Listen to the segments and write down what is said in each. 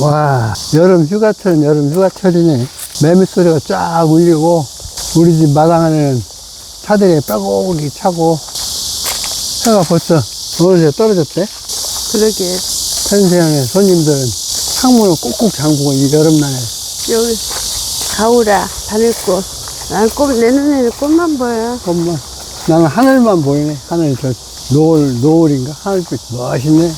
와, 여름 휴가철, 여름 휴가철이네. 매미 소리가 쫙 울리고, 우리 집 마당 안에는 차들이 빼곡이 차고, 해가 벌써 어느새 떨어졌대. 그러게. 편세형의 손님들은 창문을 꼭꼭 잠그고, 이 여름날에. 여기 가오라, 바늘꽃. 난 꽃, 내 눈에는 꽃만 보여. 꽃만. 나는 하늘만 보이네. 하늘 저, 노을, 노을인가? 하늘빛 멋있네.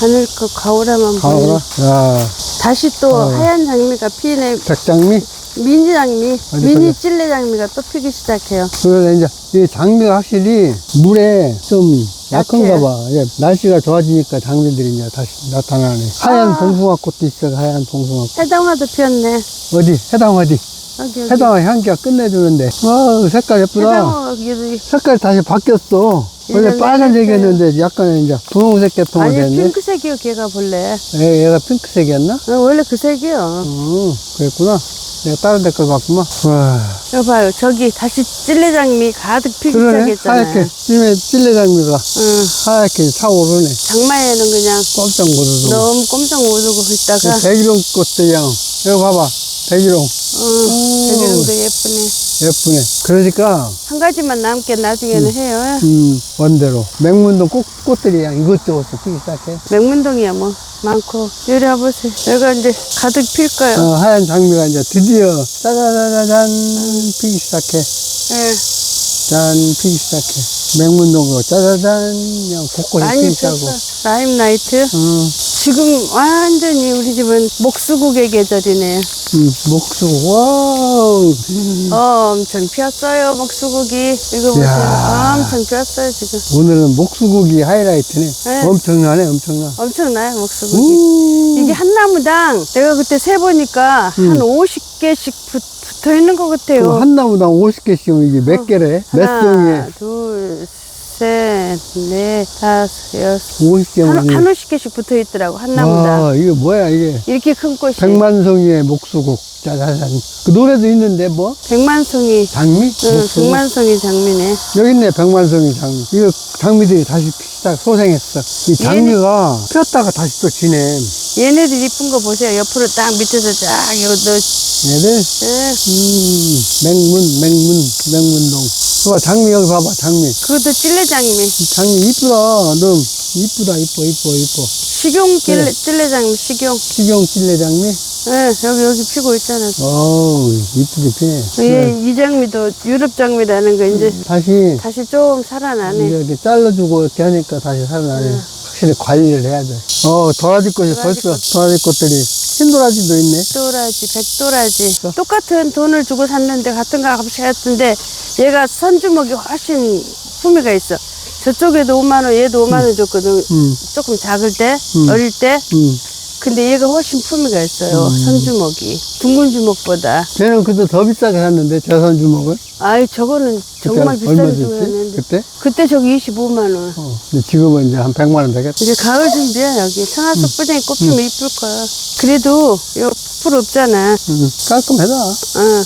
바늘꽃, 가오라만 가오라. 보여. 야, 다시 또 어. 하얀 장미가 피네. 백장미? 미니 장미, 어디 미니. 찔레 장미가 또 피기 시작해요. 그래서 이제 이 장미가 확실히 물에 좀 약한가 봐. 예, 날씨가 좋아지니까 장미들이 이제 다시 나타나네. 하얀 아. 봉숭아 꽃도 있어, 하얀 봉숭아 꽃. 해당화도 피었네. 어디? 해당 어디? 여기, 여기. 해당 향기가 끝내주는데. 와, 색깔 예쁘다. 해당화가 여기. 색깔이 다시 바뀌었어. 원래 빨간색이었는데 약간 이제 분홍색 계통이 아니, 됐네. 핑크색이요, 걔가 본래. 얘, 얘가 핑크색이었나? 어, 원래 그 색이요. 음, 그랬구나. 내가 다른 데걸 봤구만. 와. 여기 봐요. 저기 다시 찔레 장미 가득 피기 그러네. 시작했잖아요. 하얗게, 찜에 찔레 장미가 응. 하얗게 차오르네. 장마에는 그냥 꼼짝 못해도. 너무 꼼짝 못하고 있다가 백일홍 꽃들이랑 여기 봐봐 백일홍 응, 배기름도 예쁘네. 예쁘네 그러니까 한 가지만 남게 나중에는 해요. 음 원대로 맹문동 꽃, 꽃들이랑 이것저것 피기 시작해 맹문동이야 뭐 많고 이리 와보세요. 여기가 이제 가득 필 거예요. 어, 하얀 장미가 이제 드디어 짜자자자잔 피기 시작해 예. 짠 피기 시작해 맹문동 거 짜자잔 그냥 곳곳에 많이 피기 시작하고 폈어. 라임 나이트. 음, 지금 완전히 우리 집은 목수국의 계절이네요. 음, 목수 와우 어, 엄청 피었어요 목수국이. 이거 보세요. 이야. 엄청 피었어요 지금. 오늘은 목수국이 하이라이트네 네. 엄청나네 엄청나 엄청나요 목수국이. 음. 이게 한 나무당 내가 그때 세 보니까 한 50개씩 붙어 있는 것 같아요. 그럼 한 나무당 50개씩이면 이게 몇 개래? 몇 하나, 송이에 둘, 셋, 넷, 다섯, 여섯. 50개면 한, 한 50개씩 붙어 있더라고, 한 나무당. 와, 이게 뭐야, 이게. 이렇게 큰 꽃이. 백만송이의 목수국. 짜자잔. 그 노래도 있는데, 뭐? 백만송이. 장미? 응, 목수국? 백만송이 장미네. 여기 있네, 백만송이 장미. 이거 장미들이 다시 피다 소생했어. 이 장미가 피었다가 다시 또 지네. 얘네들 이쁜 거 보세요. 옆으로 딱 밑에서 쫙, 요, 너, 얘들, 예. 음, 맹문, 맹문, 맹문동. 봐, 장미 여기 봐봐, 장미. 그것도 찔레장미. 이 장미 이쁘다. 너 이쁘다, 이뻐, 이뻐, 이뻐. 식용 찔레, 네. 찔레장미, 식용. 식용 찔레 장미? 예, 여기, 여기 피고 있잖아. 어우, 이쁘게 피네. 얘, 이 장미도 유럽 장미라는 거 이제 다시 다시 좀 살아나네. 이렇게 잘라주고 이렇게 하니까 다시 살아나네. 확실히 관리를 해야 돼. 어, 도라지 꽃이 도라지 벌써, 도라지 꽃들이, 흰도라지도 있네. 도라지, 백도라지. 똑같은 돈을 주고 샀는데 같은 값이 했던데 얘가 선주먹이 훨씬 품위가 있어. 저쪽에도 5만 원, 얘도 5만 원 줬거든. 음, 조금 작을 때, 음. 어릴 때. 음. 근데 얘가 훨씬 품위가 있어요. 선주먹이. 둥근 주먹보다. 쟤는 그때 더 비싸게 샀는데, 저선 주먹은. 아이, 저거는 정말 그때 얼마 비싼 줬지? 주먹이었는데. 그때? 그때 저기 25만 원. 어. 근데 지금은 이제 한 100만 원 되겠다. 이제 가을 준비야, 여기. 청아석 부장이 꽃 음. 피면 이쁠 거야. 그래도, 이거 풀 없잖아. 음, 깔끔하다. 어.